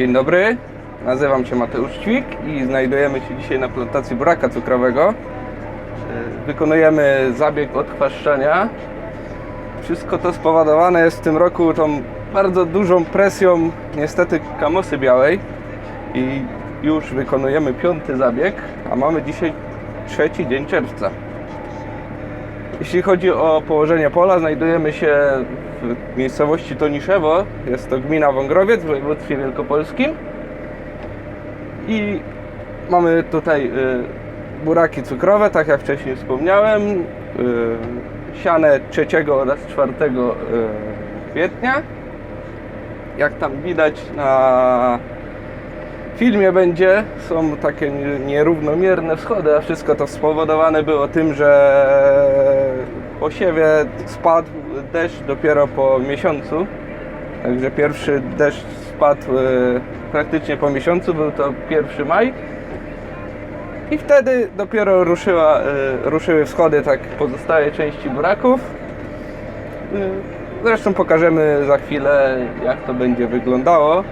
Dzień dobry, nazywam się Mateusz Ćwik i znajdujemy się dzisiaj na plantacji buraka cukrowego. E, Wykonujemy zabieg odchwaszczania. Wszystko to spowodowane jest w tym roku tą bardzo dużą presją niestety kamosy białej i już wykonujemy piąty zabieg, a mamy dzisiaj trzeci dzień czerwca. Jeśli chodzi o położenie pola, znajdujemy się w miejscowości Toniszewo. Jest to gmina Wągrowiec w województwie wielkopolskim. I mamy tutaj y, buraki cukrowe, tak jak wcześniej wspomniałem. Y, siane 3 oraz 4 y, kwietnia. Jak tam widać na filmie będzie, są takie nie- nierównomierne wschody, a wszystko to spowodowane było tym, że po siewie spadł deszcz dopiero po miesiącu. Także pierwszy deszcz spadł e, praktycznie po miesiącu, był to 1 maj. I wtedy dopiero ruszyła, e, ruszyły wschody tak pozostałe części buraków. E, Zresztą pokażemy za chwilę, jak to będzie wyglądało.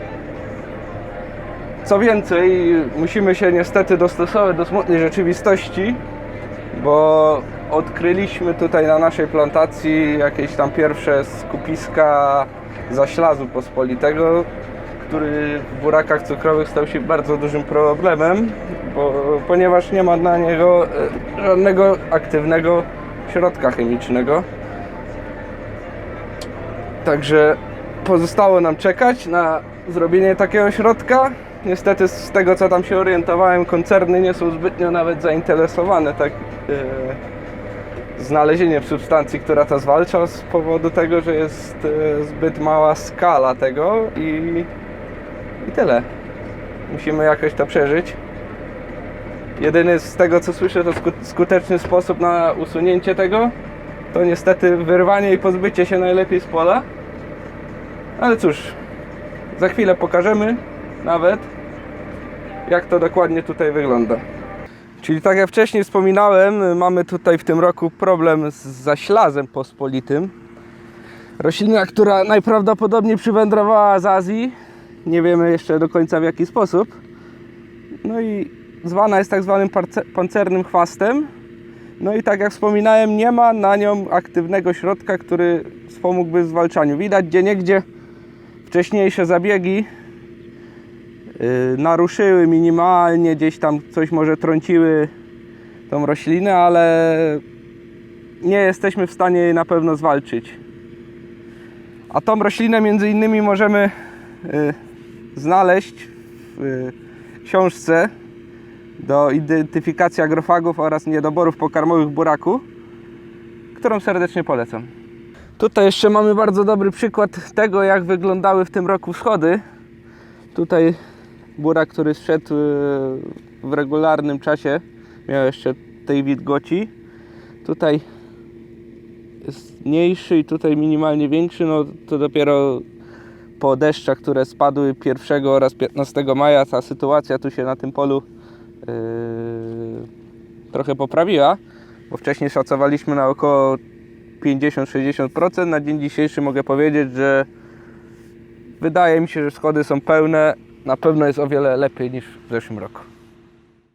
Co więcej, musimy się niestety dostosować do smutnej rzeczywistości, bo odkryliśmy tutaj na naszej plantacji jakieś tam pierwsze skupiska zaślazu pospolitego, który w burakach cukrowych stał się bardzo dużym problemem, bo, ponieważ nie ma na niego e, żadnego aktywnego środka chemicznego. Także pozostało nam czekać na zrobienie takiego środka. Niestety z tego co tam się orientowałem, koncerny nie są zbytnio nawet zainteresowane tak e, znalezieniem substancji, która to zwalcza z powodu tego, że jest e, zbyt mała skala tego i, i tyle. Musimy jakoś to przeżyć. Jedyny z tego co słyszę to sku- skuteczny sposób na usunięcie tego to niestety wyrwanie i pozbycie się najlepiej z pola. Ale cóż, za chwilę pokażemy nawet, jak to dokładnie tutaj wygląda. Czyli tak jak wcześniej wspominałem, mamy tutaj w tym roku problem z zaślazem pospolitym. Roślina, która najprawdopodobniej przywędrowała z Azji. Nie wiemy jeszcze do końca w jaki sposób. No i zwana jest tak zwanym pancernym chwastem. No i tak jak wspominałem, nie ma na nią aktywnego środka, który wspomógłby w zwalczaniu. Widać gdzie wcześniejsze zabiegi naruszyły minimalnie, gdzieś tam coś może trąciły tą roślinę, ale nie jesteśmy w stanie jej na pewno zwalczyć. A tą roślinę między innymi możemy yy, znaleźć w yy, książce do identyfikacji agrofagów oraz niedoborów pokarmowych buraku, którą serdecznie polecam. Tutaj jeszcze mamy bardzo dobry przykład tego, jak wyglądały w tym roku wschody. Tutaj burak, który zszedł e, w regularnym czasie, miał jeszcze tej wilgoci. Tutaj jest mniejszy i tutaj minimalnie większy, no to dopiero po deszczach, które spadły 1 oraz 15 maja, ta sytuacja tu się na tym polu yy, trochę poprawiła, bo wcześniej szacowaliśmy na około 50-60%. Na dzień dzisiejszy mogę powiedzieć, że wydaje mi się, że schody są pełne. Na pewno jest o wiele lepiej niż w zeszłym roku.